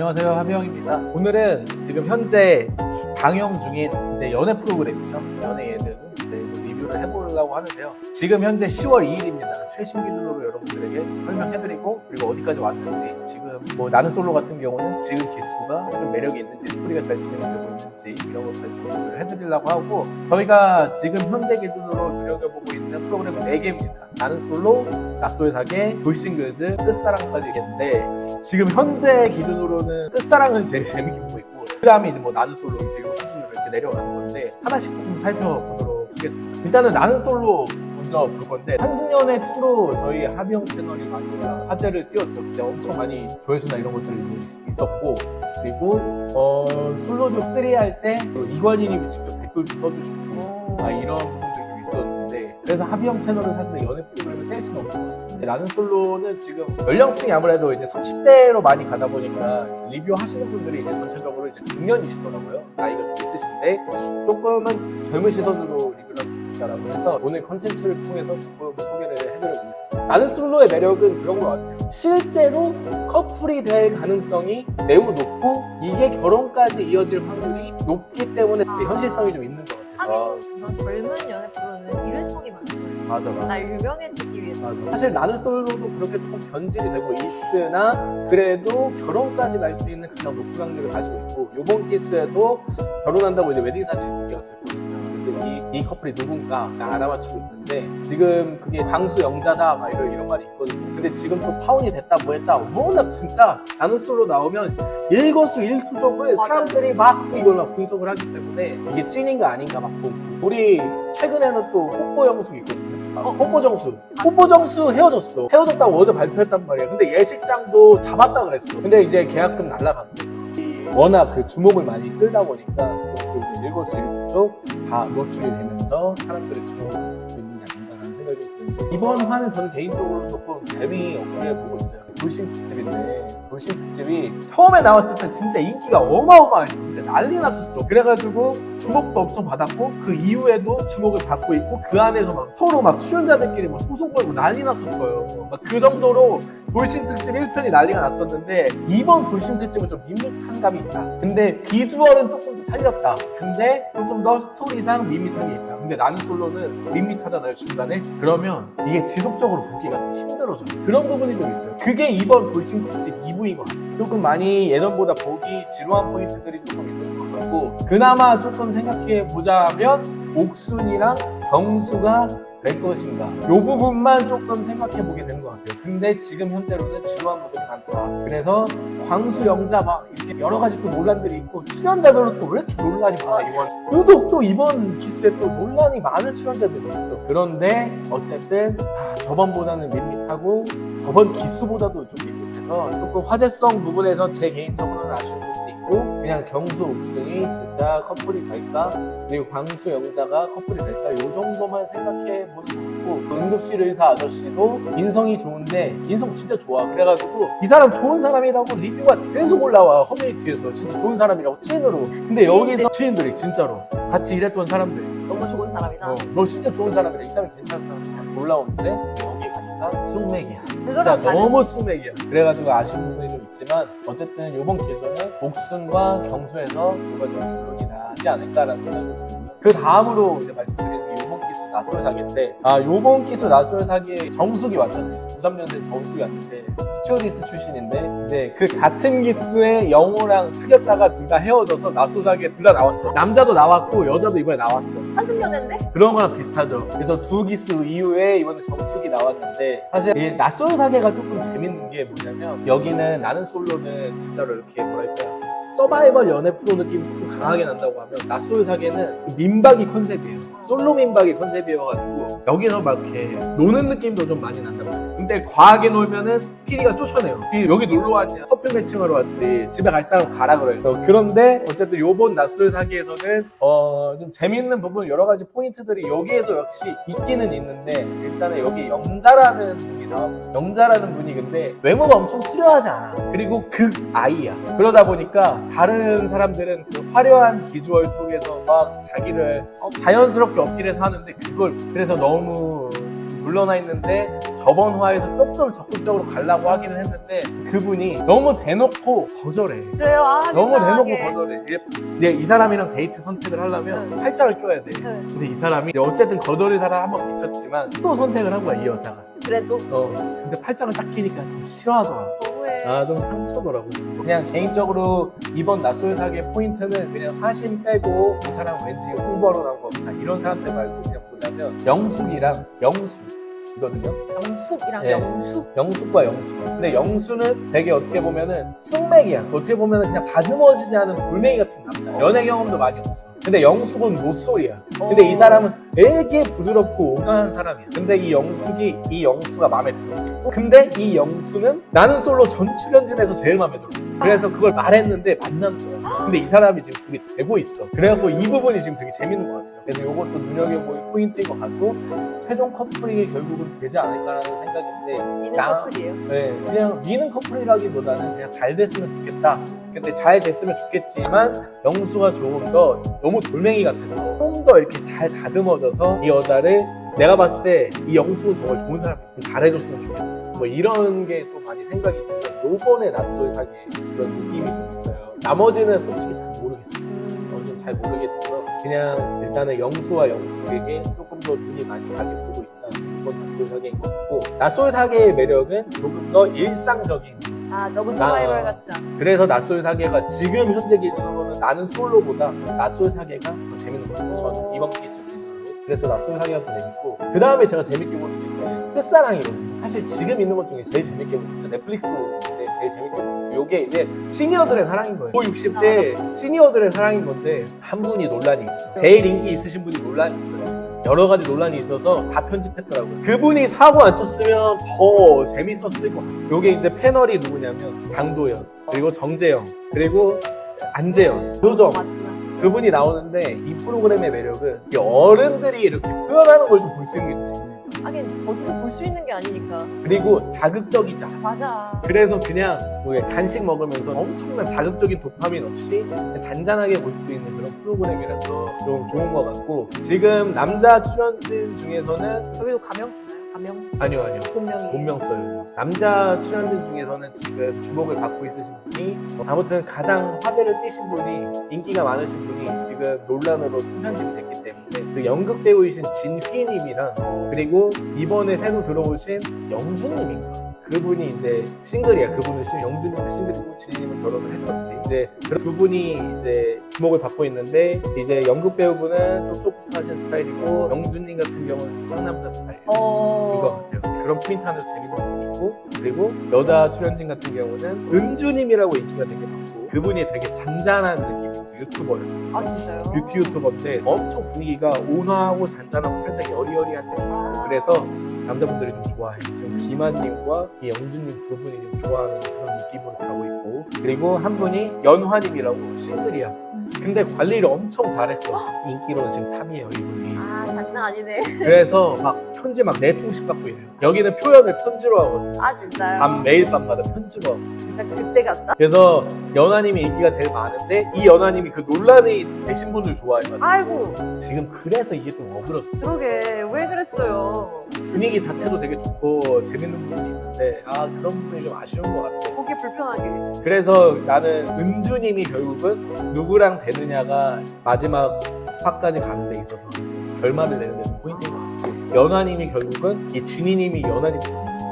안녕하세요 하비영입니다. 오늘은 지금 현재 방영 중인 이제 연애 프로그램이죠. 연애 예능 해보려고 하는데요. 지금 현재 10월 2일입니다. 최신 기준으로 여러분들에게 설명해드리고 그리고 어디까지 왔는지 지금 뭐 나는 솔로 같은 경우는 지금 기수가 좀 매력이 있는지 스토리가 잘 진행되고 있는지 이런 것까지 리뷰를 해드리려고 하고 저희가 지금 현재 기준으로 눈여겨보고 있는 프로그램은 4개입니다. 나는 솔로, 나솔 사계, 돌싱글즈, 끝사랑까지 있는데 지금 현재 기준으로는 끝사랑은 제일 재밌게 보고 있고 그 다음에 이제 뭐 나는 솔로 이제 이 수준으로 이렇게 내려가는 건데 하나씩 조금 살펴보도록. 일단은 나는 솔로 먼저 볼 건데 한승연의 투로 저희 하비형 채널이 많이 화제를 띄웠죠. 그때 엄청 많이 조회수나 이런 것들이 이제 있었고 그리고 어 솔로족 3 할 때 이관희님이 직접 댓글도 써주시고 아 이런 부분들이 좀 있었는데 그래서 하비형 채널은 사실 연애 프로그램을 뗄 수는 없는 것 같아요. 나는 솔로는 지금 연령층이 아무래도 이제 30대로 많이 가다 보니까 리뷰 하시는 분들이 이제 전체적으로 이제 중년이시더라고요. 나이가 좀 있으신데 조금은 젊은 시선으로 싶다라고 해서 오늘 컨텐츠를 통해서 조금 소개를 해드리고 있습니다. 나는 솔로의 매력은 그런 것 같아요. 실제로 커플이 될 가능성이 매우 높고 이게 결혼까지 이어질 확률이 높기 때문에 아. 현실성이 좀 있는 것 같아서 하긴 그런 젊은 연애 프로는 일회성이 많아요. 맞아 맞아. 날 유명해지기 위해서. 맞아. 사실 나는 솔로도 그렇게 조금 변질이 되고 있으나 그래도 결혼까지 갈 수 있는 가장 높은 확률을 가지고 있고 요번 기수에도 결혼한다고 이제 웨딩 사진이 공개가. 그래서 이, 이 커플이 누군가 알아맞히고 있는데 지금 그게 광수 영자다 막 이런, 이런 말이 있거든요. 근데 지금 또 파혼이 됐다 뭐 했다 워낙 진짜 나는 솔로 나오면 일거수 일투족을 사람들이 막 이걸 막 분석을 하기 때문에 이게 찐인가 아닌가 막 보고 우리 최근에는 또 폭포 영숙 있거든요. 아, 폭포 정수. 폭포 정수 헤어졌어. 헤어졌다고 어제 발표했단 말이야. 근데 예식장도 잡았다 그랬어. 근데 이제 계약금 거죠. 워낙 그 주목을 많이 끌다 보니까 또 일거수일투족 다 노출이 되면서 사람들의 주목을 받고 있는 게 아닌가라는 생각이 좀 드는데 이번 화는 저는 개인적으로 조금 재미없게 보고 있어요. 돌싱 특집인데 돌싱 특집이 처음에 나왔을 때 진짜 인기가 어마어마했어. 근데 난리 났었어. 그래가지고 주목도 엄청 받았고 그 이후에도 주목을 받고 있고 그 안에서 막 서로 막 출연자들끼리 막 소송 걸고 난리 났었어요. 막 그 정도로 돌싱 특집 1편이 난리가 났었는데 이번 돌싱 특집은 좀 밋밋한 감이 있다. 근데 비주얼은 조금 더 살렸다. 근데 조금 더 스토리상 밋밋한 게 있다. 근데 나는 솔로는 밋밋하잖아요 중간에. 그러면 이게 지속적으로 보기가 좀 힘들어져요. 그런 부분이 좀 있어요. 그게 이번 돌싱 특집 2부인 것 같아요. 조금 많이 예전보다 보기 지루한 포인트들이 조금 있는 것 같고 그나마 조금 생각해 보자면 옥순이랑 경수가 될 것인가? 이 부분만 조금 생각해 보게 되는 것 같아요. 근데 지금 현재로는 지루한 부분이 많다. 그래서 광수 영자 막 이렇게 여러 가지 또 논란들이 있고 출연자별로 또 왜 이렇게 논란이 많아 이번 유독 또 이번 기수에 또 논란이 많은 출연자들이 있어. 그런데 어쨌든 아, 저번보다는 밋밋하고 저번 기수보다도 좀 밋밋해서 조금 화제성 부분에서 제 개인적으로는 아쉬운 있고 그냥 경수 옥순이 진짜 커플이 될까? 그리고 광수 영자가 커플이 될까? 이 정도만 생각해 보는 것 같고 응급실 의사 아저씨도 인성이 좋은데 인성 진짜 좋아. 그래가지고 이 사람 좋은 사람이라고 리뷰가 계속 올라와 커뮤니티에서. 진짜 좋은 사람이라고 찐으로. 근데 여기서 지인들이 진짜로 같이 일했던 사람들이 너무 좋은 사람이다. 어, 너 진짜 좋은 사람이라 이 사람 괜찮다. 올라오는데 여기 가니까 쑥맥이야. 진짜. 너무 쑥맥이야. 그래가지고 아쉬운 부분이 좀 있지만 어쨌든 이번 기수는 옥순과 경수에서 좀 결론이 나지 않을까라는 생각이 들고요 그 다음으로 이제 말씀드리는 나솔 사기인데 아 요번 기수 나솔 사기에 정숙이 왔잖아요 93년생 정숙이 왔는데 스튜어디스 출신인데 근데 그 같은 기수에 영호랑 사귀었다가 둘 다 헤어져서 나솔 사기에 둘 다 나왔어 남자도 나왔고 여자도 이번에 나왔어 한승 연애인데? 그런 거랑 비슷하죠. 그래서 두 기수 이후에 이번에 정숙이 나왔는데 사실 이 낯솔 사계가 조금 재밌는 게 뭐냐면 여기는 나는 솔로는 진짜로 이렇게 뭐랄까 서바이벌 연애 프로 느낌이 조금 강하게 난다고 하면 낯솔 사계는 민박이 컨셉이에요. 솔로 민박이 컨셉이어가지고 여기서 막 이렇게 노는 느낌도 좀 많이 난다고 해요. 근데 과하게 놀면은 PD가 쫓아내요. 이 여기 놀러 왔냐? 커플 매칭하러 왔지. 집에 갈 사람 가라 그래요. 어, 그런데 어쨌든 요번 낯설 사기에서는 어, 좀 재밌는 부분 여러 가지 포인트들이 여기에도 역시 있기는 있는데 일단은 여기 영자라는 분이 나오고 영자라는 분이 근데 외모가 엄청 수려하지 않아. 그리고 극 아이야. 그러다 보니까 다른 사람들은 그 화려한 비주얼 속에서 막 자기를 자연스럽게 어필해서 하는데 그걸 그래서 너무 물러나 있는데 저번 화에서 조금 적극적으로 가려고 하기는 했는데 그분이 너무 대놓고 거절해. 그래요. 아, 너무 대놓고 민망하게. 거절해. 이제 이 사람이랑 데이트 선택을 하려면 팔짱을 껴야 돼. 네. 근데 이 사람이 어쨌든 거절의 사람 한 번 비쳤지만 또 선택을 한 거야 이 여자가. 그래도 어. 근데 팔짱을 딱 끼니까 좀 싫어하더라. 너무해. 아 좀 상처더라고. 그냥 개인적으로 이번 낯설 사기의 포인트는 그냥 사심 빼고 이 사람 왠지 홍보하러 나온 거 없다 이런 사람들 말고 그냥 보자면 영숙이랑 영수 이거든요. 영숙이랑 예. 영수. 영숙과 영수. 근데 영수는 되게 어떻게 보면은 쑥맥이야. 어떻게 보면은 그냥 다듬어지지 않은 돌멩이 같은 남자. 연애 경험도 많이 없어. 근데 영숙은 모쏠이야. 근데 이 사람은 되게 부드럽고 온화한 사람이야. 근데 이 영숙이 이 영수가 마음에 들었어. 근데 이 영수는 나는 솔로 전 출연진에서 제일 마음에 들었어. 그래서 그걸 말했는데 만난 거야. 근데 이 사람이 지금 둘이 되고 있어. 그래갖고 이 부분이 지금 되게 재밌는 것 같아요. 그래서 이것도 눈여겨볼 포인트인 것 같고 최종 커플이 결국은 되지 않을까라는 생각인데 이는 나- 커플이에요. 네, 그냥 미는 커플이라기보다는 그냥 잘 됐으면 좋겠다. 근데 잘 됐으면 좋겠지만 영수가 조금 더 너무 돌멩이 같아서 좀더 이렇게 잘 다듬어져서 이 여자를 내가 봤을 때 이 영수는 정말 좋은 사람 좀 잘해줬으면 좋겠다. 뭐 이런 게 좀 많이 생각이 들면 요번에 낯설 사기 그런 느낌이 좀 있어요. 나머지는 솔직히 잘 모르겠어요. 잘 모르겠어서 그냥 일단은 영수와 영숙에게 조금 더 눈이 많이 가게 보고 있다. 이번 낯설 사계인 것 같고 낯설 사계의 매력은 조금 더 일상적인 아 너무 서바이벌 같지 않아. 그래서 낯설 사계가 지금 현재 기준으로는 나는 솔로보다 낯설 사계가 더 재밌는 것 같아요. 저는 이번 기수 기준으로. 그래서 낯설 사계가 더 재밌고 그 다음에 제가 재밌게 보는 게 이제 끝사랑이거든요. 사실 지금 있는 것 중에 제일 재밌게 보고 있어요. 넷플릭스로 있는데 제일 재밌게 보고 있어요. 요게 이제 시니어들의 사랑인 거예요. 5, 60대 시니어들의 사랑인 건데 한 분이 논란이 있어. 제일 인기 있으신 분이 논란이 있어 지금. 여러 가지 논란이 있어서 다 편집했더라고요. 그분이 사고 안 쳤으면 더 재밌었을 것 같아요. 요게 이제 패널이 누구냐면 장도연, 그리고 정재영, 그리고 안재현. 맞구나. 그분이 나오는데 이 프로그램의 매력은 이 어른들이 이렇게 표현하는 걸 좀 볼 수 있는 게. 하긴 어디서 볼 수 있는 게 아니니까. 그리고 자극적이지 않아. 맞아. 그래서 그냥 뭐 간식 먹으면서 엄청난 자극적인 도파민 없이 그냥 잔잔하게 볼 수 있는 그런 프로그램이라서 좀 좋은 것 같고 지금 남자 출연진 중에서는 저기도 가명 쓰나요? 가명? 아니요 아니요 본명이. 본명 써요. 남자 출연진 중에서는 지금 주목을 받고 있으신 분이 아무튼 가장 화제를 띠신 분이 인기가 많으신 분이 지금 논란으로 통편집이 됐기 때문에 그 연극 배우이신 진휘님이랑 그리고 이번에 새로 들어오신 영준님인가 그분이 이제 싱글이야. 그분은 시- 영준님은 싱글이고 진희님은 결혼을 했었지. 이제 그두 분이 이제 주목을 받고 있는데 이제 연극 배우분은 좀 소프트하신 스타일이고 영준님 같은 경우는 좀 상남자 스타일. 어. 것 같아요. 그런 포인트 하나에서 재밌는 부 있고 그리고 여자 출연진 같은 경우는 은주님이라고 인기가 되게 많고 그분이 되게 잔잔한 느낌의 유튜버예요. 아 진짜요? 뷰티 유튜버인데 엄청 분위기가 온화하고 잔잔하고 살짝 여리여리한 느낌. 아. 그래서 남자분들이 좀 좋아해요. 지금 김한님과 이 영준님 두 분이 좀 좋아하는 그런 느낌으로 가고 있고 그리고 한 분이 연화님이라고 싱글이야. 근데 관리를 엄청 잘했어. 인기로는 지금 탑이에요 이분이. 아 장난 아니네. 그래서 막 편지 막 네 통씩 받고 이래요. 여기는 표현을 편지로 하거든요. 아 진짜요? 밤 매일 밤마다 편지로 하고. 진짜 그때 같다. 그래서 연하님이 인기가 제일 많은데 이 연하님이 그 논란이 되신 분들 좋아해요. 아이고 지금 그래서 이게 좀 어그렀어. 그러게 왜 그랬어요? 분위기 자체도 되게 좋고 재밌는 부분이 있는데 아 그런 부분이 좀 아쉬운 것 같아. 보기 불편하게. 그래서 나는 은주님이 결국은 누구랑 되느냐가 마지막 화까지 가는 데 있어서 결말을 내는 데좀 포인트인 것 같고 연하님이 결국은 이 준희님이 연하님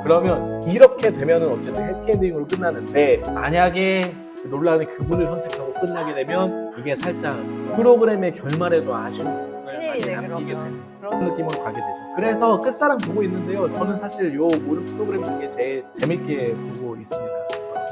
그러면 이렇게 되면은 어쨌든 해피엔딩으로 끝나는데 만약에 그 논란이 그분을 선택하고 끝나게 되면 이게 살짝 프로그램의 결말에도 아쉬운 큰일이네 그러면. 그런 느낌으로 가게 되죠. 그래서 끝사랑 보고 있는데요. 저는 사실 요 모든 프로그램 중에 제일 재밌게 보고 있습니다.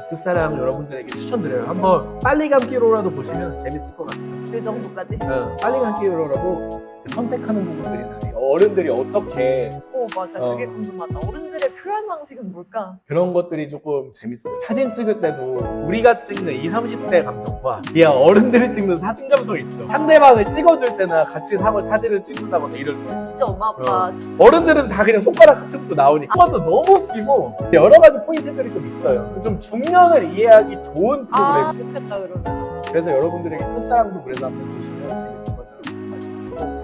끝사랑 여러분들에게 추천드려요. 한번 빨리 감기로라도 보시면 재밌을 것 같아요. 그 정도까지? 어, 빨리 감기로라도 선택하는 부분들이나 이 어른들이 어떻게 오 맞아. 어. 그게 궁금하다. 어른들의 표현 방식은 뭘까? 그런 것들이 조금 재밌어요. 사진 찍을 때도 우리가 찍는 20, 30대 감성과 이 어른들이 찍는 사진 감성 있죠. 상대방을 찍어줄 때나 같이 사- 사진을 찍는다거나 이럴 때 진짜 엄마 아빠 어른들은 다 그냥 손가락 같은 거 나오니까 그것도 너무 웃기고 여러 가지 포인트들이 좀 있어요. 좀 중년을 이해하기 좋은 프로그램. 아 좋겠다 그러면. 그래서 여러분들에게 끝사랑도 그래도 한번 보시면 재밌을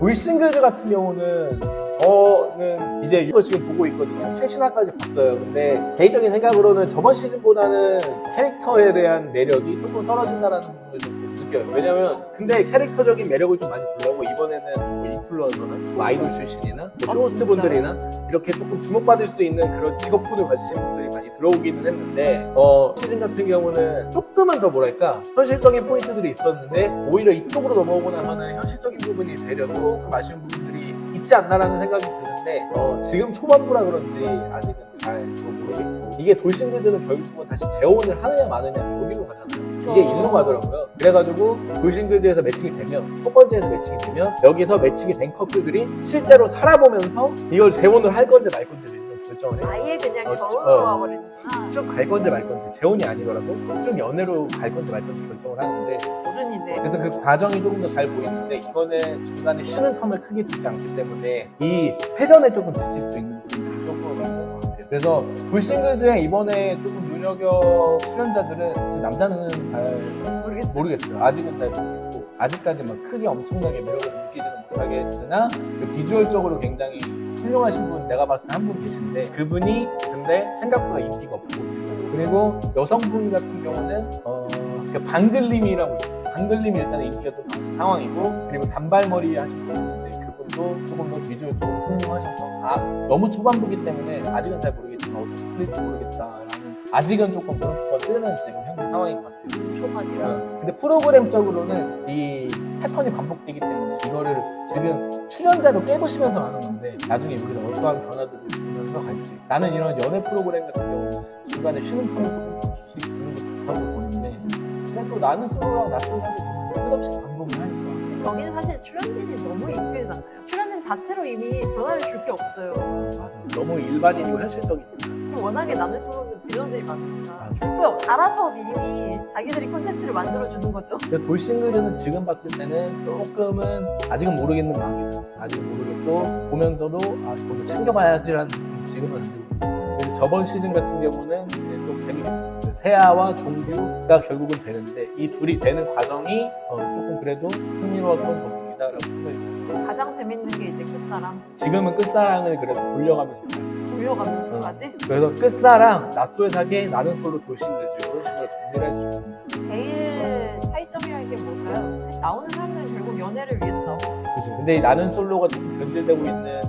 보이싱글즈 같은 경우는 저는 이제 이거 지금 보고 있거든요. 최신화까지 봤어요. 근데 개인적인 생각으로는 저번 시즌보다는 캐릭터에 대한 매력이 조금 떨어진다라는 부분을 좀 느껴요. 왜냐면 근데 캐릭터적인 매력을 좀 많이 주려고 이번에는 뭐 인플루언서나 뭐 아이돌 출신이나 뭐 아, 쇼호스트? 분들이나 이렇게 조금 주목받을 수 있는 그런 직업군을 가지신 분들이 많이 들어오기는 했는데 어, 시즌 같은 경우는 조금은 더 뭐랄까 현실적인 포인트들이 있었는데 오히려 이쪽으로 넘어오고 나서는 현실적인 부분이 되려 조금 아쉬운 부분들이 있지 않나라는 생각이 드는데 어, 지금 초반부라 그런지 아직은 잘 모르겠고 이게 돌싱글즈는 결국은 다시 재혼을 하느냐 마느냐 여기로 가잖아요. 이게 일로 가더라고요. 그래가지고 돌싱글즈에서 매칭이 되면 첫 번째에서 매칭이 되면 여기서 매칭이 된 커플들이 실제로 살아보면서 이걸 재혼을 할 건지 말 건지 결정을 해요 아예 그냥 어, 결혼으로 어. 와버리는구나. 쭉 갈 건지 말 건지 재혼이 아니더라도 쭉 연애로 갈 건지 말 건지 결정을 하는데 어른이네. 그래서 그 과정이 조금 더 잘 보이는데 이거는 중간에 쉬는 텀을 크게 두지 않기 때문에 이 회전에 조금 지칠 수 있는 부분들이 조금 있는 것 같아요. 그래서 불싱글즈에 이번에 조금 눈여겨 출연자들은 사실 남자는 잘 모르겠어요. 모르겠어요. 아직은 잘 모르겠고 아직까지 막 크게 엄청나게 매력을 느끼지는 못하겠으나 그 비주얼적으로 굉장히 훌륭하신 분 내가 봤을 때 한 분 계신데 그분이 근데 생각보다 인기가 없고 그리고 여성분 같은 경우는 어, 그 방글림이라고 있어요. 방글림이 일단 인기가 좀 많은 상황이고 그리고 단발머리 하신 분 그분도 조금 더 비주얼적으로 훌륭하셔서 아 너무 초반부기 때문에 아직은 잘 모르겠지만 어떻게 풀릴지 모르겠다라는 아직은 조금 물음표가 뜨는 지금 현재 상황인 것 같아요. 초반이라. 어, 근데 프로그램적으로는 이 패턴이 반복되기 때문에 이거를 지금 출연자로 깨부시면서 가는 건데 나중에 우리가 어떠한 변화들을 주면서 갈지 나는 이런 연애 프로그램 같은 경우는 중간에 쉬는 텀을 조금씩 주는 게 좋다고 보는데 근데 또 나는 솔로랑 나 솔로 하게 되면 끝없이 반복을 하니까 저기는 사실 출연진이 너무 이끌잖아요. 출연진 자체로 이미 변화를 줄 게 없어요. 맞아 너무 일반인이고 현실적이니까 그리고 워낙에 나는 솔로는 빌런들이 많으니까 없. 알아서 이미 자기들이 콘텐츠를 만들어 주는 거죠. 돌싱글즈는 지금 봤을 때는 조금은 아직은 모르겠는 마음이다. 아직은 모르겠고 보면서도 아 이거 챙겨봐야지라는 지금은 안 저번 시즌 같은 경우는 좀 재밌게 봤습니다. 세아와 종규가 결국은 되는데 이 둘이 되는 과정이 어, 조금 그래도 흥미로웠던 부분이다라고 듭니다. 가장 재밌는 게 이제 끝사랑 지금은 끝사랑을 그래도 돌려가면서. 돌려가면서까지 그래서 끝사랑 낯솔 사계 나는 솔로 돌싱글즈 이런 식으로 정리를 할수 있습니다. 제일 차이점이라는 게 뭘까요? 나오는 사람들은 결국 연애를 위해서 나오고 그죠. 근데 이 나는 솔로가 조금 변질되고 있는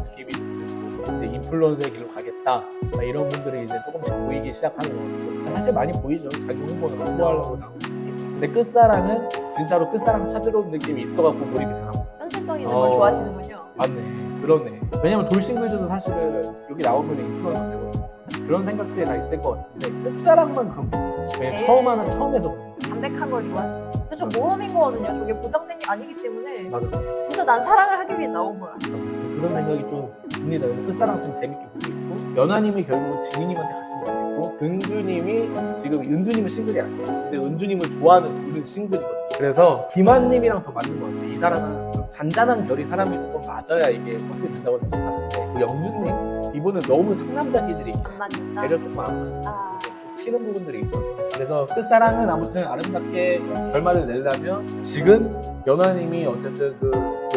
이 이제 인플루언서의 길로 가겠다 막 이런 분들이 이제 조금씩 보이기 시작하는 것 같고 사실 많이 보이죠 자기 홍보는 홍보하려고 나오는 느낌 근데 끝사랑은 진짜로 끝사랑 찾으러 온 느낌이 있어갖고 몰입이 되나 봐 현실성 있는 어. 걸 좋아하시는군요. 맞네 그러네 왜냐면 돌싱글즈도 사실은 여기 나오면 인플루언서 되거든 사실 그런 생각들이 다 있을 것 같은데 끝사랑만 그런 게 없어 왜냐면 네. 처음 하는 처음에서 거 담백한 걸 좋아하시는. 그죠 맞아. 모험인 거거든요. 저게 보장된 게 아니기 때문에 맞아 진짜 난 사랑을 하기 위해 나온 거야. 맞아. 그런 생각이 좀 듭니다. 끝사랑 지금 재밌게 보고 있고 연하님이 결국 진희님한테 갔으면 좋겠고 은주님이 지금 은주님은 싱글이 아니에요. 근데 은주님을 좋아하는 둘은 싱글이거든요. 그래서 김한님이랑 더 맞는 것 같아요. 이 사람은 좀 잔잔한 결이 사람이 조금 맞아야 이게 커플이 된다고 생각하는데 그 영준님 이분은 너무 상남자 기질이 안 맞는다. 조금 안 맞는 아, 좀 튀는 부분들이 있어서 그래서 끝사랑은 아무튼 아름답게 결말을 내려면 지금 연하님이 어쨌든 그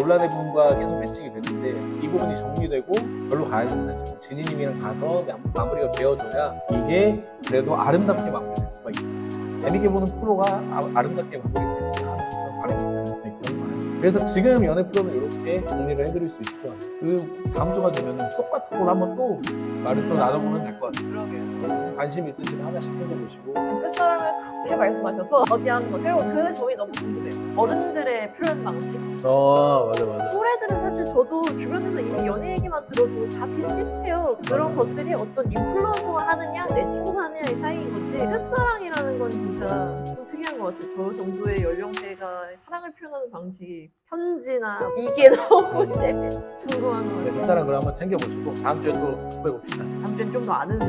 논란의 부분과 계속 매칭이 됐는데 이 부분이 정리되고 별로 가야 된다 지금 진희님이랑 가서 마- 마무리가 되어져야 이게 그래도 아름답게 마무리될 수가 있다. 재밌게 보는 프로가 아, 아름답게 마무리됐으면 하는 바람이 있잖아요 네. 그래서 지금 연애 프로는 이렇게 정리를 해드릴 수 있을 것 같아요 그 다음 주가 되면 똑같은 걸 한번 또 말을 또 음. 나눠보면 될 것 같아요 그러게요. 관심 있으시면 하나씩 챙겨보시고 끝사랑을 그렇게 말씀하셔서 어디 하는 거. 그리고 그 점이 너무 궁금해요. 어른들의 표현 방식. 어 맞아 맞아 또래들은 사실 저도 주변에서 이미 연애 얘기만 들어도 다 비슷비슷해요. 그런 맞아. 것들이 어떤 인플루언서가 하느냐, 내 친구가 하느냐의 차이인 거지. 끝사랑이라는 건 진짜 좀 특이한 것 같아요. 저 정도의 연령대가 사랑을 표현하는 방식이 편지나 이게 너무 음. 재밌어. 궁금한 거 네, 같아요. 끝사랑 그럼 한번 챙겨보시고 다음 주에 또 공부해봅시다 다음 주엔 좀 더 아는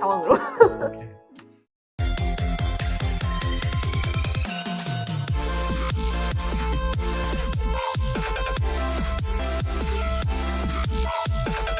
상황으로. 오케이.